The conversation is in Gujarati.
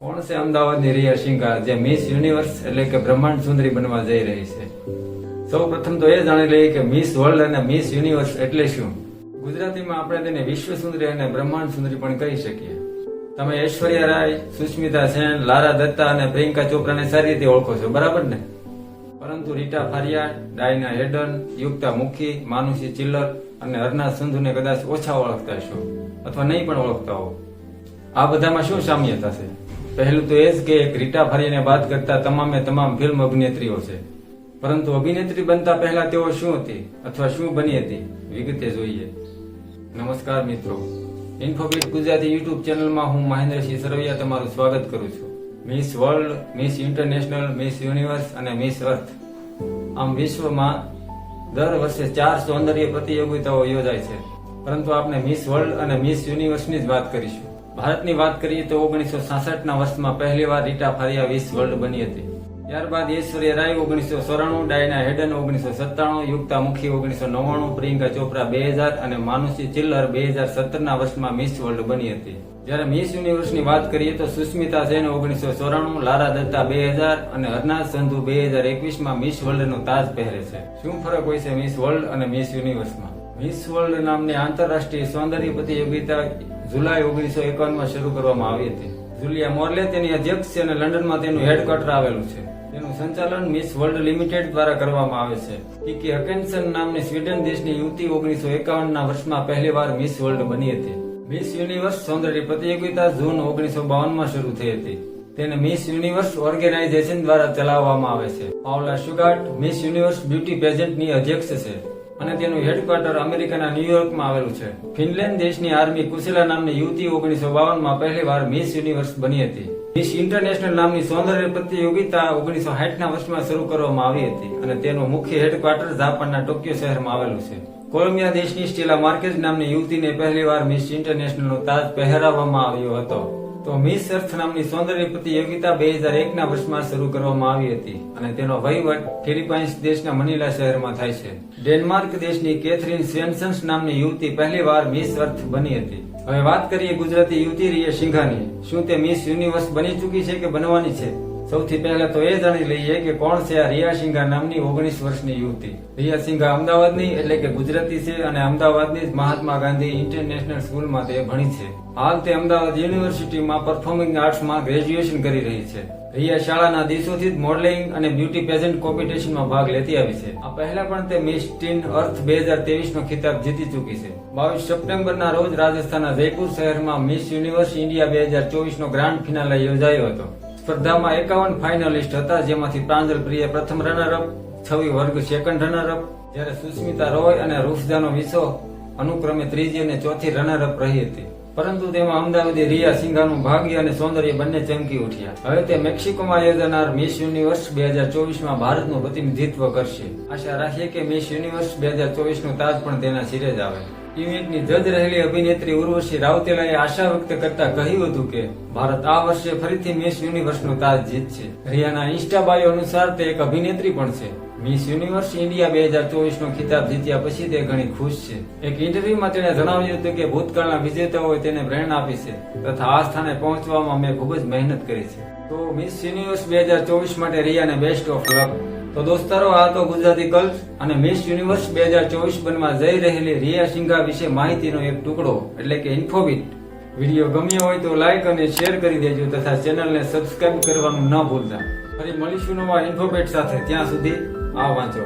કોણ છે અમદાવાદની રિયા શિંગાર જે મિસ યુનિવર્સ એટલે કે બ્રહ્માંડ સુંદરી બનવા જઈ રહી છે. સૌ પ્રથમ તો એ જાણી લઈએ કે મિસ વર્લ્ડ અને મિસ યુનિવર્સ એટલે શું? ગુજરાતીમાં આપણે તેને વિશ્વ સુંદરી અને બ્રહ્માંડ સુંદરી પણ કહી શકીએ. તમે ઐશ્વર્યા રાય, સુષ્મિતા સેન, લારા દત્તા અને પ્રિયંકા ચોપરાને સારી રીતે ઓળખો છો, બરાબર ને? પરંતુ રીટા ફારિયા ડાયના હેડન, યુક્તા મુખી, માનુષી ચિલ્લર અને અર્ના સંધુને કદાચ ઓછા ઓળખતા છો અથવા નહીં પણ ઓળખતા હો. આ બધામાં શું સામ્યતા છે? પહેલું તો એ જ કે એક રીટા ફારિયાને બાદ કરતા તમામે તમામ ફિલ્મ અભિનેત્રીઓ છે. પરંતુ અભિનેત્રી બનતા પહેલા તેઓ શું હતી અથવા શું બની હતી વિગતે જોઈએ. નમસ્કાર મિત્રો. ઇન્ફોબીટ ગુજરાતી યુટ્યુબ ચેનલમાં હું મહેન્દ્રસિંહ સરવૈયા તમારું સ્વાગત કરું છું. Miss World Miss International Miss Universe અને મિસ અર્થ આમ વિશ્વમાં દર વર્ષે ચાર સૌંદર્ય પ્રતિયોગિતાઓ યોજાય છે. પરંતુ આપણે મિસ વર્લ્ડ અને મિસ યુનિવર્સની જ વાત કરીશું. ભારતની વાત કરીએ તો ઓગણીસો ના વર્ષમાં પહેલીવાર રીટા ફારિયા વીસ વર્લ્ડ બની હતી. ત્યારબાદ ઐશ્વર્ય રાય ઓગણીસો ચોરાણું ડાયના હેડન ઓગણીસો સત્તાણું, યુક્તા મુખી ઓગણીસો નવ્વાણું, પ્રિયંકા ચોપરા બે હજાર અને માનુષી ચિલ્લર બે હજાર સત્તરના વર્ષમાં મિસ વર્લ્ડ બની હતી. જ્યારે મિસ યુનિવર્સની વાત કરીએ તો સુષ્મિતા સેન ઓગણીસો ચોરાણું લારા દત્તા બે હજાર અને હરનાથ સંધુ બે હજાર એકવીસમાં મિસ વર્લ્ડનો તાજ પહેરે છે. શું ફરક હોય છે મિસ વર્લ્ડ અને મિસ યુનિવર્સમાં મિસ વર્લ્ડ નામની આંતરરાષ્ટ્રીય સૌંદર્ય પ્રતિયોગિતા જુલાઈ ઓગણીસો એકાવનમાં શરૂ કરવામાં આવી હતી. જુલિયા મોર્લે તેની અધ્યક્ષ છે અને લંડનમાં તેનું હેડક્વાર્ટર આવેલું છે. તેનું સંચાલન મિસ વર્લ્ડ લિમિટેડ દ્વારા કરવામાં આવે છે. કિકી હકેન્સન નામની સ્વીડન દેશની યુવતી ઓગણીસો એકાવન ના વર્ષમાં પહેલીવાર મિસ વર્લ્ડ બની હતી. મિસ યુનિવર્સ સૌંદર્ય પ્રતિયોગિતા જૂન ઓગણીસો બાવનમાં શરૂ થઈ હતી. તેને મિસ યુનિવર્સ ઓર્ગેનાઇઝેશન દ્વારા ચલાવવામાં આવે છે. Paula Shugart Miss Universe beauty પેજન્ટની અધ્યક્ષ છે. અને તેનું હેડક્વાર્ટર અમેરિકાના ન્યુયોર્કમાં આવેલું છે. ફિનલેન્ડ દેશની આર્મી કુશેલા નામની યુવતી ઓગણીસો બાવનમાં પહેલીવાર મિસ યુનિવર્સ બની હતી. મિસ ઇન્ટરનેશનલ નામની સૌંદર્ય પ્રતિયોગિતા ઓગણીસો ના વર્ષમાં શરૂ કરવામાં આવી હતી અને તેનું મુખ્ય હેડક્વાર્ટર જાપાનના ટોક્યો શહેરમાં આવેલું છે. કોલંબિયા દેશની સ્ટીલા માર્કેજ નામની યુવતીને પહેલીવાર મિસ ઇન્ટરનેશનલનો તાજ પહેરાવવામાં આવ્યો હતો. તો મિસ અર્થ નામની સૌંદર્ય પ્રતિયોગિતા બે હજાર એક ના વર્ષમાં શરૂ કરવામાં આવી હતી અને તેનો વહીવટ ફિલિપાઇન્સ દેશના મનીલા શહેરમાં થાય છે. ડેનમાર્ક દેશની કેથરીન સ્વેન્સન્સ નામની યુવતી પહેલીવાર મિસ અર્થ બની હતી. હવે વાત કરીએ ગુજરાતી યુવતી રિયા સિંઘાની. શું તે મિસ યુનિવર્સ બની ચૂકી છે કે બનવાની છે? સૌથી પહેલા તો એ જાણી લઈએ કે કોણ છે આ રિયા સિંઘા નામની ઓગણીસ વર્ષની યુવતી. રિયા સિંઘા અમદાવાદની એટલે કે ગુજરાતી છે અને અમદાવાદની મહાત્મા ગાંધી ઇન્ટરનેશનલ સ્કૂલમાં તે ભણી છે. હાલ તે અમદાવાદ યુનિવર્સિટીમાં પરફોર્મિંગ આર્ટ્સમાં ગ્રેજ્યુએશન કરી રહી છે. રિયા શાળાના દિવસોથી જ મોડેલિંગ અને બ્યુટી પેજન્ટ કોમ્પિટિશનમાં ભાગ લેતી આવી છે. આ પહેલા પણ તે મિસ ટીન અર્થ બે હજાર ત્રેવીસ નો ખિતાબ જીતી ચૂકી છે. બાવીસ સપ્ટેમ્બરના રોજ રાજસ્થાનના જયપુર શહેરમાં મિસ યુનિવર્સ ઇન્ડિયા બે હજાર ચોવીસ નો ગ્રાન્ડ ફિનાલે યોજાયો હતો. સ્પર્ધામાં એકાવન ફાઇનલિસ્ટ હતા, જેમાંથી પ્રાંજલ પ્રિય પ્રથમ રનરઅપ છવી વર્ગ સેકન્ડ રનરઅપ જ્યારે સુસ્મિતા રોય અને રૂફજાનો વિસો અનુક્રમે ત્રીજી અને ચોથી રનરઅપ રહી હતી. પરંતુ તેમાં અમદાવાદી રિયા સિંઘાનું ભાગ્ય અને સૌંદર્ય બંને ચમકી ઉઠ્યા. હવે તે મેક્સિકોમાં યોજાનાર મિસ યુનિવર્સ બે હજાર ચોવીસમાં ભારતનું પ્રતિનિધિત્વ કરશે. આશા રાખીએ કે મિસ યુનિવર્સ બે હજાર ચોવીસનું તાજ પણ તેના સિરે જ આવે. ઇવેન્ટની જજ રહેલી અભિનેત્રી ઉર્વશી રાવતેલાએ આશા વ્યક્ત કરતા કહ્યું હતું કે, ભારત આ વર્ષે ફરીથી મિસ યુનિવર્સનો તાજ જીતશે. રિયાના ઇન્સ્ટા બાયો અનુસાર તે એક અભિનેત્રી પણ છે. મિસ યુનિવર્સ ઇન્ડિયા બે હજાર ચોવીસ નો ખિતાબ જીત્યા પછી તે ઘણી ખુશ છે. એક ઇન્ટરવ્યુમાં તેણે જણાવ્યું હતું કે, ભૂતકાળના વિજેતાઓએ તેને પ્રેરણા આપી છે તથા આ સ્થાને પહોંચવામાં મેં ખૂબ જ મહેનત કરી છે. તો, મિસ યુનિવર્સ બે હજાર ચોવીસ માટે રિયાને બેસ્ટ ઓફ લક તો દોસ્તારો, આ તો ગુજરાતી કલ્પ અને મિસ યુનિવર્સ બે હજાર ચોવીસ બનવા જઈ રહેલી રિયા સિંઘા વિશે માહિતીનો એક ટુકડો, એટલે કે ઇન્ફોબિટ વીડિયો ગમ્યો હોય તો લાઈક અને શેર કરી દેજો તથા ચેનલને સબસ્ક્રાઇબ કરવાનું ન ભૂલતા. ફરી મળીશું નવા ઇન્ફોબેટ સાથે. ત્યાં સુધી આ વાંચો.